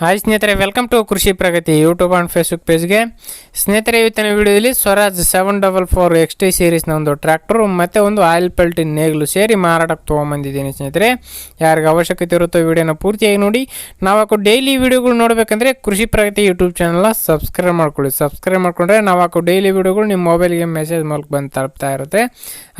Hi ಸ್ನೇಹಿತರೆ welcome to Krishi Pragati YouTube and Facebook ಪೇಜ್ಗೆ ಸ್ನೇಹಿತರೆ, ಇವತ್ತಿನ ವಿಡಿಯೋದಲ್ಲಿ Swaraj seven double four X T ಸೀರೀಸ್ನ ಒಂದು ಟ್ರ್ಯಾಕ್ಟ್ರು ಮತ್ತು ಒಂದು ಆಯಿಲ್ ಪಲ್ಟಿನ ನೇಗ್ಲು ಸೇರಿ ಮಾರಾಟಕ್ಕೆ ತೊಗೊಂಬಂದಿದ್ದೀನಿ ಸ್ನೇಹಿತರೆ. ಯಾರಿಗೆ ಅವಶ್ಯಕತೆ ಇರುತ್ತೋ ವಿಡಿಯೋನ ಪೂರ್ತಿಯಾಗಿ ನೋಡಿ. ನಾವು ಡೈಲಿ ವಿಡಿಯೋಗಳು ನೋಡಬೇಕಂದ್ರೆ ಕೃಷಿ ಪ್ರಗತಿ ಯೂಟ್ಯೂಬ್ ಚಾನಲ್ನ ಸಬ್ಸ್ಕ್ರೈಬ್ ಮಾಡ್ಕೊಳ್ಳಿ. ಸಬ್ಸ್ಕ್ರೈಬ್ ಮಾಡ್ಕೊಂಡ್ರೆ ನಾವು ಹಾಕೋ ಡೈಲಿ ವಿಡಿಯೋಗಳು ನಿಮ್ಮ ಮೊಬೈಲ್ಗೆ ಮೆಸೇಜ್ ಮೂಲಕ ಬಂದು ತಲುಪ್ತಾ ಇರುತ್ತೆ.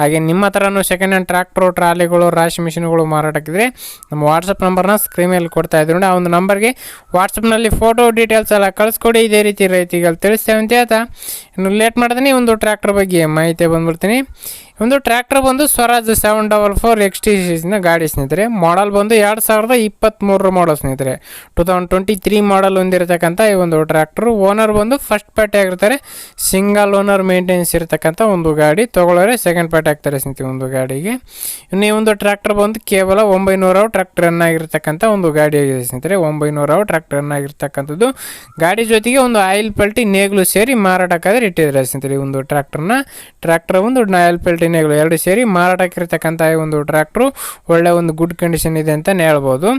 ಹಾಗೆ ನಿಮ್ಮ ಹತ್ರನೂ ಸೆಕೆಂಡ್ ಹ್ಯಾಂಡ್ ಟ್ರ್ಯಾಕ್ಟ್ರು ಟ್ರಾಲಿಗಳು, ರಾಶಿ ಮಿಷಿನ್ಗಳು ಮಾರಾಟಕ್ಕಿದ್ರೆ ನಮ್ಮ ವಾಟ್ಸಪ್ ನಂಬರ್ನ ಸ್ಕ್ರೀನ್ ಮೇಲೆ ಕೊಡ್ತಾ ಇದ್ದೀವಿ ನೋಡಿ ಆ ಒಂದು ನಂಬರ್ಗೆ ವಾಟ್ಸಪ್ನಲ್ಲಿ ಫೋಟೋ ಡೀಟೇಲ್ಸ್ ಎಲ್ಲ ಕಳಿಸ್ಕೊಡಿ. ಇದೇ ರೀತಿ ರೈತಿಗಳು ತಿಳಿಸ್ತೇವೆ ಅಂತ ಹೇಳ್ತಾ ಇನ್ನು ಲೇಟ್ ಮಾಡ್ತೀನಿ ಒಂದು ಟ್ರ್ಯಾಕ್ಟರ್ ಬಗ್ಗೆ ಮಾಹಿತಿ ಬಂದ್ಬಿಡ್ತೀನಿ. ಒಂದು ಟ್ರ್ಯಾಕ್ಟರ್ ಬಂದು Swaraj seven double four X T ಸಿನ ಗಾಡಿ ಸ್ನೇಹಿತರೆ. ಮಾಡಲ್ ಬಂದು ಎರಡು ಸಾವಿರದ ಇಪ್ಪತ್ತ್ಮೂರರ ಮಾಡಲ್ ಸ್ನೇಹಿತರೆ. Two thousand twenty three model ಹೊಂದಿರತಕ್ಕಂಥ ಈ ಒಂದು ಟ್ರ್ಯಾಕ್ಟ್ರು. ಓನರ್ ಬಂದು ಫಸ್ಟ್ ಪಾರ್ಟಿ ಆಗಿರ್ತಾರೆ. ಸಿಂಗಲ್ ಓನರ್ ಮೇಂಟೆನೆನ್ಸ್ ಇರತಕ್ಕಂಥ ಒಂದು ಗಾಡಿ. ತೊಗೊಳ್ಳೋರೆ ಸೆಕೆಂಡ್ ಪಾರ್ಟಿ ಆಗ್ತಾರೆ ಸ್ನೇಹಿತರೆ ಒಂದು ಗಾಡಿಗೆ. ಇನ್ನು ಈ ಒಂದು ಟ್ರ್ಯಾಕ್ಟರ್ ಬಂದು ಕೇವಲ ಒಂಬೈನೂರು ಟ್ರ್ಯಾಕ್ಟರ್ ರನ್ ಆಗಿರ್ತಕ್ಕಂಥ ಒಂದು ಗಾಡಿ ಆಗಿದೆ ಸ್ನೇಹಿತರೆ. ಒಂಬೈನೂರು ಟ್ರ್ಯಾಕ್ಟರ್ ಆಗಿರ್ತಕ್ಕಂಥದ್ದು. ಗಾಡಿ ಜೊತೆಗೆ ಒಂದು ಆಯಿಲ್ ಪಲ್ಟಿ ನೇಗ್ಲು ಸೇರಿ ಮಾರಾಟಕ್ಕಾದ್ರೆ ಇಟ್ಟಿದ್ದಾರೆ ಸ್ನೇಹಿತರೆ ಒಂದು ಟ್ರ್ಯಾಕ್ಟರ್ನ. ಟ್ರ್ಯಾಕ್ಟರ್ ಒಂದು ಆಯಿಲ್ ಪಲ್ಟಿ ನೇಗ್ಲು ಎರಡು ಸೇರಿ ಮಾರಾಟಕ್ಕಿರ್ತಕ್ಕಂಥ ಈ ಒಂದು ಟ್ರ್ಯಾಕ್ಟ್ರು ಒಳ್ಳೆ ಒಂದು ಗುಡ್ ಕಂಡೀಷನ್ ಇದೆ ಅಂತಲೇ ಹೇಳ್ಬೋದು.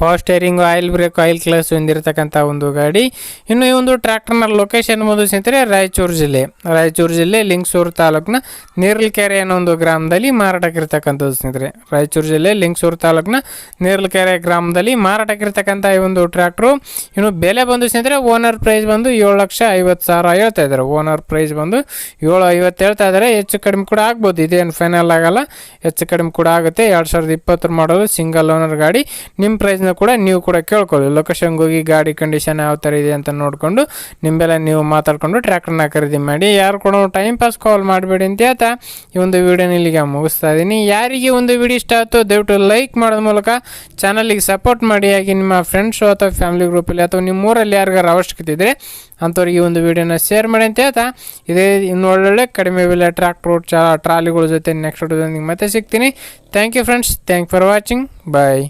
Power steering oil brake oil ಕ್ಲಸ್ ಹೊಂದಿರತಕ್ಕಂಥ ಒಂದು ಗಾಡಿ. ಇನ್ನು ಈ ಒಂದು ಟ್ರ್ಯಾಕ್ಟರ್ನ ಲೊಕೇಶನ್ ಬಂದು ಸ್ನೇಹಿತರೆ, ರಾಯಚೂರು ಜಿಲ್ಲೆ. ರಾಯಚೂರು ಜಿಲ್ಲೆ, ಲಿಂಗಸೂರು ತಾಲೂಕಿನ ನೇರ್ಲಕೆರೆ ಅನ್ನೋ ಒಂದು ಗ್ರಾಮದಲ್ಲಿ ಮಾರಾಟಕ್ಕಿರ್ತಕ್ಕಂಥದ್ದು ಸ್ನೇಹಿತರೆ. ರಾಯಚೂರು ಜಿಲ್ಲೆ, ಲಿಂಗಸೂರು ತಾಲೂಕಿನ ನೇರ್ಲಕೆರೆ ಗ್ರಾಮದಲ್ಲಿ ಮಾರಾಟಕ್ಕಿರ್ತಕ್ಕಂಥ ಈ ಒಂದು ಟ್ರ್ಯಾಕ್ಟ್ರು ಇನ್ನು ಬೆಲೆ ಬಂದು ಸ್ನೇಹಿತರೆ ಓನರ್ ಪ್ರೈಸ್ ಬಂದು ಏಳು ಲಕ್ಷ ಐವತ್ತು ಸಾವಿರ ಹೇಳ್ತಾ ಇದ್ದಾರೆ. ಓನರ್ ಪ್ರೈಸ್ ಬಂದು ಏಳು ಐವತ್ತು ಹೇಳ್ತಾ ಇದ್ದಾರೆ. ಹೆಚ್ಚು ಕಡಿಮೆ ಕೂಡ ಆಗ್ಬೋದು. ಇದೇನು ಫೈನಲ್ ಆಗಲ್ಲ. ಹೆಚ್ಚು ಕಡಿಮೆ ಕೂಡ ಆಗುತ್ತೆ. ಎರಡು ಸಾವಿರದ ಇಪ್ಪತ್ತರ ಮಾಡಲು ಸಿಂಗಲ್ ಓನರ್ ಗಾಡಿ. ನಿಮ್ಮ ಪ್ರೈಸ್ನ ಕೂಡ ನೀವು ಕೂಡ ಕೇಳ್ಕೊಳ್ಳಿ. ಲೊಕೇಶನ್ಗೆ ಹೋಗಿ ಗಾಡಿ ಕಂಡೀಷನ್ ಯಾವ ಥರ ಇದೆ ಅಂತ ನೋಡಿಕೊಂಡು ನಿಮ್ಮೆಲ್ಲ ನೀವು ಮಾತಾಡ್ಕೊಂಡು ಟ್ರ್ಯಾಕ್ಟರ್ನ ಖರೀದಿ ಮಾಡಿ. ಯಾರು ಕೂಡ ಟೈಮ್ ಪಾಸ್ ಕಾಲ್ ಮಾಡಬೇಡಿ ಅಂತ ಹೇಳ್ತಾ ಈ ಒಂದು ವಿಡಿಯೋನ ಇಲ್ಲಿಗೆ ಮುಗಿಸ್ತಾ ಇದ್ದೀನಿ. ಯಾರಿಗೆ ಒಂದು ವಿಡಿಯೋ ಇಷ್ಟ ಆಯ್ತು ದಯವಿಟ್ಟು ಲೈಕ್ ಮಾಡೋದ್ರ ಮೂಲಕ ಚಾನಲಿಗೆ ಸಪೋರ್ಟ್ ಮಾಡಿ. ಹಾಗೆ ನಿಮ್ಮ ಫ್ರೆಂಡ್ಸು ಅಥವಾ ಫ್ಯಾಮಿಲಿ ಗ್ರೂಪಲ್ಲಿ ಅಥವಾ ನಿಮ್ಮ ಊರಲ್ಲಿ ಯಾರಿಗಾರು ಅವಶ್ಯಕತೆ ಇದ್ದರೆ ಅಂಥವ್ರಿಗೆ ಒಂದು ವಿಡಿಯೋನ ಶೇರ್ ಮಾಡಿ ಅಂತ ಹೇಳ್ತಾ ಇದೇ ಇನ್ನು ಒಳ್ಳೊಳ್ಳೆ ಕಡಿಮೆ ಬೆಲೆ ಟ್ರ್ಯಾಕ್ಟ್ರು ಟ್ರಾಲಿಗಳ ಜೊತೆ ನೆಕ್ಸ್ಟ್ ವಿಡಿಯೋದೊಂದಿಗೆ ಮತ್ತೆ ಸಿಗ್ತೀನಿ. Thank you friends thank for watching bye